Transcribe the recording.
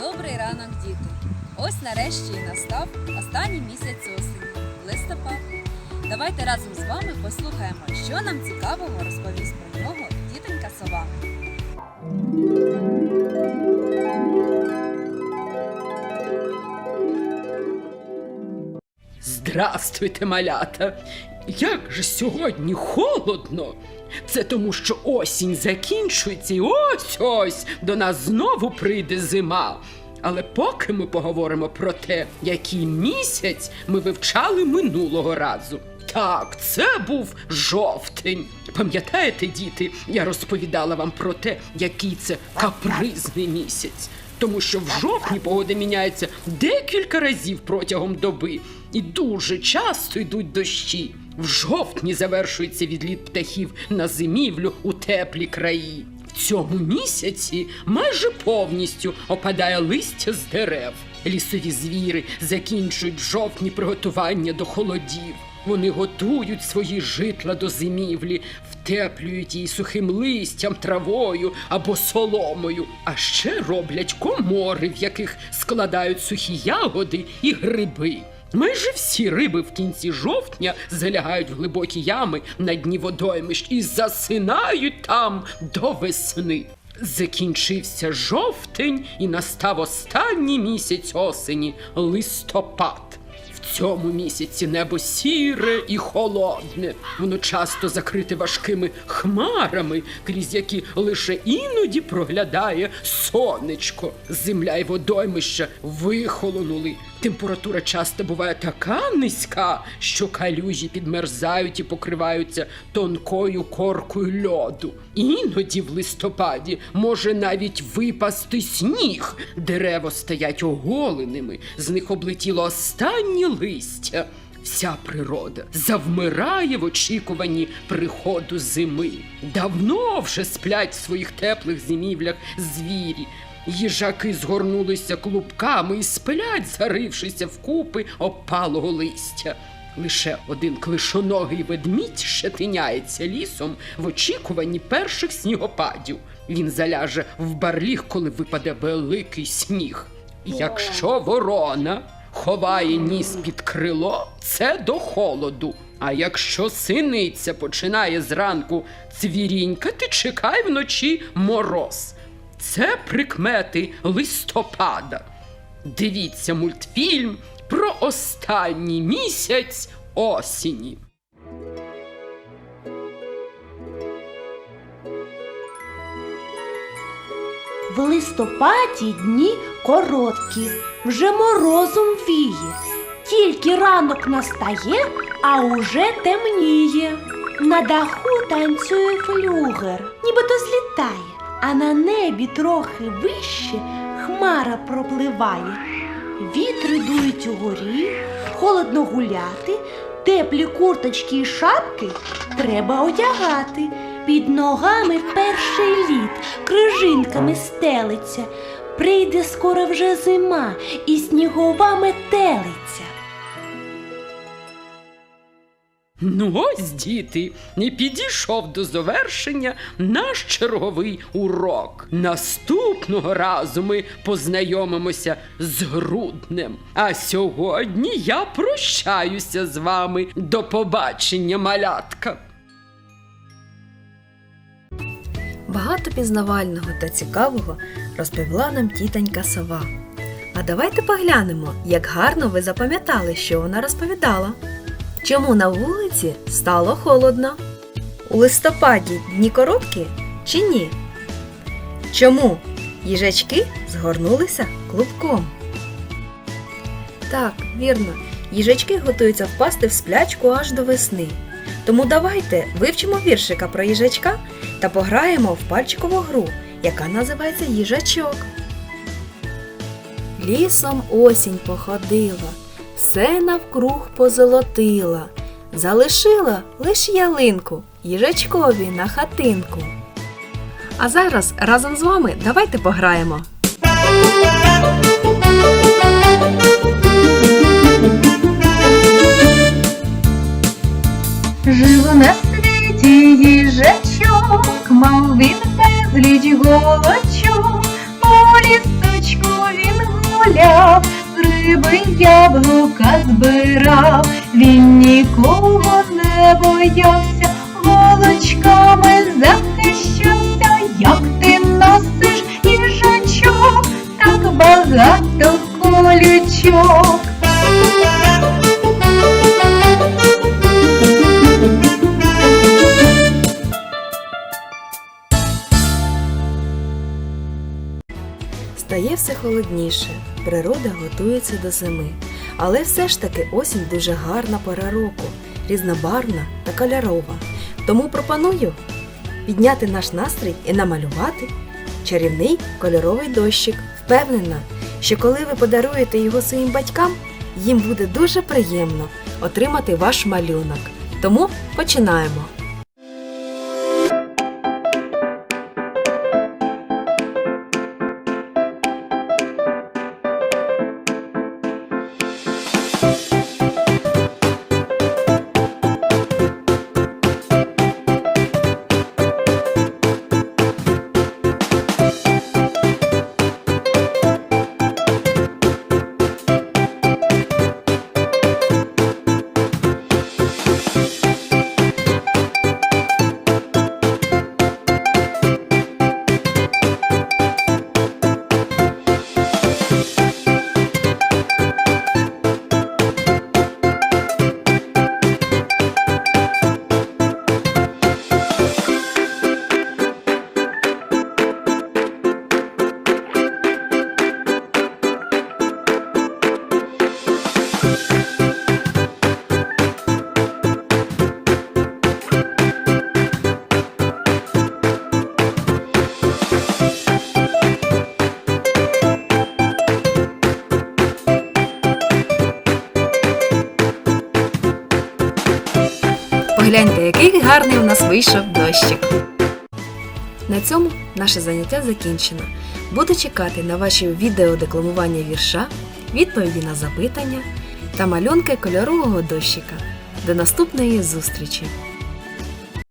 Добрий ранок, діти! Ось нарешті і настав останній місяць осені листопад. Давайте разом з вами послухаємо, що нам цікавого розповість про нього тітонька сова. Здравствуйте, малята! Як же сьогодні холодно? Це тому, що осінь закінчується і ось ось до нас знову прийде зима. Але поки ми поговоримо про те, який місяць ми вивчали минулого разу. Так, це був жовтень. Пам'ятаєте, діти, я розповідала вам про те, який це капризний місяць. Тому що в жовтні погода міняється декілька разів протягом доби, і дуже часто йдуть дощі. В жовтні завершується відліт птахів на зимівлю у теплі краї. В цьому місяці майже повністю опадає листя з дерев. Лісові звіри закінчують жовтні приготування до холодів. Вони готують свої житла до зимівлі, втеплюють її сухим листям, травою або соломою, а ще роблять комори, в яких складають сухі ягоди і гриби. Майже всі риби в кінці жовтня залягають в глибокі ями на дні водоймищ і засинають там до весни. Закінчився жовтень і настав останній місяць осені листопад. Цьому місяці небо сіре і холодне. Воно часто закрите важкими хмарами, крізь які лише іноді проглядає сонечко. Земля й водоймища вихолонули. Температура часто буває така низька, що калюжі підмерзають і покриваються тонкою коркою льоду. Іноді в листопаді може навіть випасти сніг. Дерева стоять оголеними, з них облетіло останнє листя. Вся природа завмирає в очікуванні приходу зими. Давно вже сплять в своїх теплих зимівлях звірі. Їжаки згорнулися клубками і сплять, зарившися вкупи опалого листя. Лише один клишоногий ведмідь ще тиняється лісом в очікуванні перших снігопадів. Він заляже в барліг, коли випаде великий сніг. Якщо ворона ховає ніс під крило, це до холоду. А якщо синиця починає зранку цвірінькати, чекай вночі мороз. Це прикмети листопада. Дивіться мультфільм про останній місяць осені. В листопаді дні короткі, вже морозом віє. Тільки ранок настає, а уже темніє. На даху танцює флюгер, нібито злітає, а на небі трохи вище хмара пропливає. Вітри дують угорі, холодно гуляти, теплі курточки і шапки треба одягати. Під ногами перший лід крижинками стелиться. Прийде скоро вже зима і снігова метелиця. Ну ось, діти, і підійшов до завершення наш черговий урок. Наступного разу ми познайомимося з груднем. А сьогодні я прощаюся з вами. До побачення, малятка. Багато пізнавального та цікавого розповіла нам тітонька сова. А давайте поглянемо, як гарно ви запам'ятали, що вона розповідала. Чому на вулиці стало холодно? У листопаді дні короткі чи ні? Чому їжачки згорнулися клубком? Так, вірно, їжачки готуються впасти в сплячку аж до весни. Тому давайте вивчимо віршика про їжачка та пограємо в пальчикову гру, яка називається їжачок. Лісом осінь походила, все навкруг позолотила, залишила лиш ялинку їжачкові на хатинку. А зараз разом з вами давайте пограємо. Колочок, по лісточку він гуляв, риби яблука збирав, він нікого не боявся, голочками захищався, як ти носиш їжачок, так багато колючок. Все холодніше, природа готується до зими. Але все ж таки осінь дуже гарна пора року, різнобарвна та кольорова. Тому пропоную підняти наш настрій і намалювати чарівний кольоровий дощик. Впевнена, що коли ви подаруєте його своїм батькам, їм буде дуже приємно отримати ваш малюнок. Тому починаємо. Гарний у нас вийшов дощик. На цьому наше заняття закінчено. Буду чекати на ваші відеодекламування вірша, відповіді на запитання та малюнки кольорового дощика. До наступної зустрічі!